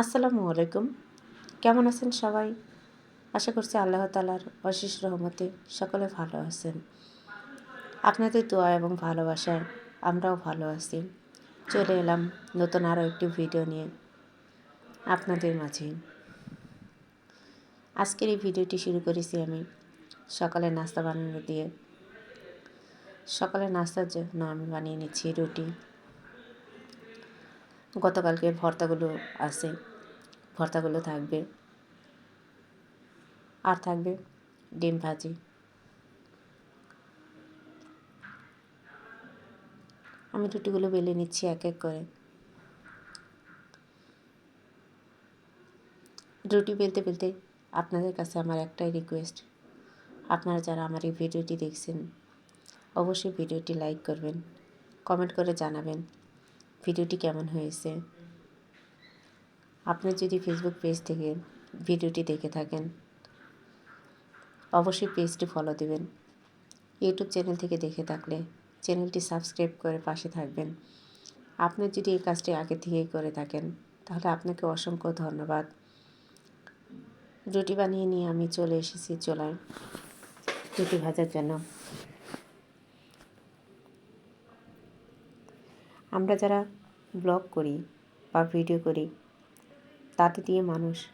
আসসালামু আলাইকুম। কেমন আছেন সবাই? আশা করছি আল্লাহ তালার অশেষ রহমতে সকলে ভালো আছেন। আপনাদের দোয়া এবং ভালোবাসায় আমরাও ভালো আছি। চলে এলাম নতুন আরও একটি ভিডিও নিয়ে আপনাদের মাঝে। আজকের এই ভিডিওটি শুরু করেছি আমি সকালে নাস্তা বানানো দিয়ে। সকালে নাস্তার জন্য আমি বানিয়ে নিচ্ছি রুটি। গতকালকে ভর্তাগুলো আছে, ভর্তাগুলো থাকবে। আর থাকবে ডিম ভাজি। আমি রুটিগুলো বেলে নিচ্ছি এক এক করে। রুটি বেলতে বেলতে আপনাদের কাছে আমার একটাই রিকোয়েস্ট আপনারা যারা আমার এই ভিডিওটি দেখছেন, অবশ্যই ভিডিওটি লাইক করবেন কমেন্ট করে জানাবেন। ভিডিওটি কেমন হয়েছে? আপনি যদি ফেসবুক পেজ থেকে ভিডিওটি দেখে থাকেন, অবশ্যই পেজটি ফলো দেবেন। ইউটিউব চ্যানেল থেকে দেখে থাকলে চ্যানেলটি সাবস্ক্রাইব করে পাশে থাকবেন। আপনি যদি এই কাজটি আগে থেকেই করে থাকেন, তাহলে আপনাকে অসংখ্য ধন্যবাদ। রুটি বানিয়ে নিয়ে আমি চলে এসেছি চলায়। রুটি ভাজার জন্য। আমরা যারা ব্লগ করি বা ভিডিও করি, তাতে দিয়ে মানুষ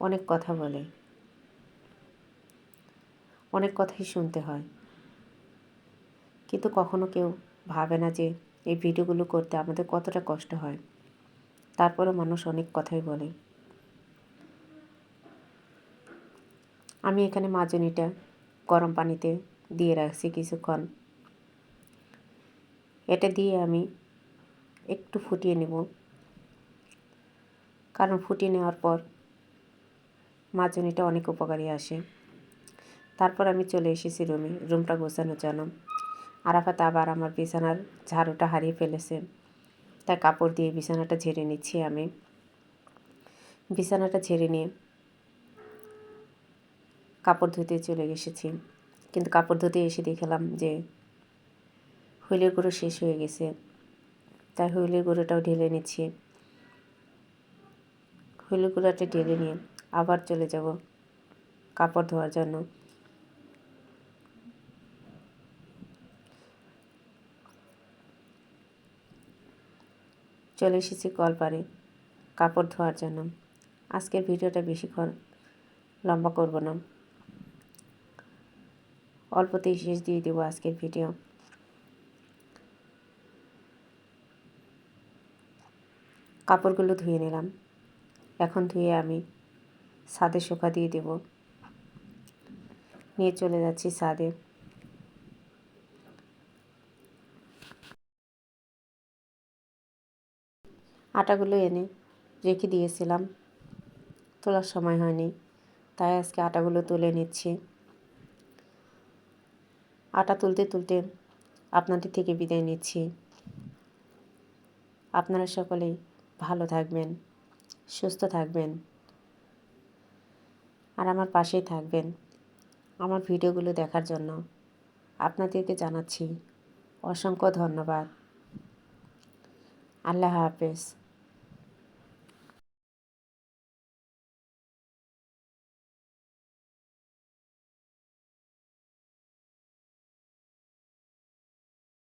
অনেক কথা বলে। অনেক কথাই শুনতে হয়। কিন্তু কখনো কেউ ভাবে না যে, এই ভিডিওগুলো করতে আমাদের কতটা কষ্ট হয়। তারপরে মানুষ অনেক কথাই বলে। আমি এখানে মাজনিটা গরম পানিতে দিয়ে রাখছি কিছুক্ষণ। এটা দিয়ে আমি একটু ফুটিয়ে নেব। কারণ ফুটিয়ে নেওয়ার পর মাজনিটা অনেক উপকারী আসে। তারপর আমি চলে এসেছি রুমে রুমটা গোছানোর জন্য আরাফাত আবার আমার বিছানার ঝাড়ুটা হারিয়ে ফেলেছে। তাই কাপড় দিয়ে বিছানাটা ঝেড়ে নিচ্ছি আমি। বিছানাটা ঝেড়ে নিয়ে কাপড় ধুতে চলে এসেছি। কিন্তু কাপড় ধুতে এসে দেখলাম যে, হুইলের গুঁড়ো শেষ হয়ে গেছে। তাই হুইলের গুঁড়োটাও ঢেলে নিচ্ছি। হুইলের গুঁড়োটা ঢেলে নিয়ে আবার চলে যাব কাপড় ধোয়ার জন্য। চলে এসেছি কলপারে কাপড় ধোয়ার জন্য। আজকের ভিডিওটা বেশিক্ষণ লম্বা করব না। অল্পতেই শেষ দিয়ে দেবো আজকের ভিডিও। কাপড়গুলো ধুয়ে নিলাম। এখন ধুয়ে আমি ছাদে শোকা দিয়ে দেব। নিয়ে চলে যাচ্ছি ছাদে। আটাগুলো এনে রেখে দিয়েছিলাম। তোলার সময় হয়নি, তাই আজকে আটাগুলো তুলে নিচ্ছি। আটা তুলতে তুলতে আপনাদের থেকে বিদায় নিচ্ছি। আপনারা সকলেই ভালো থাকবেন, সুস্থ থাকবেন আর আমার পাশেই থাকবেন। আমার ভিডিওগুলো দেখার জন্য আপনাদেরকে জানাচ্ছি অসংখ্য ধন্যবাদ। আল্লাহ হাফেজ।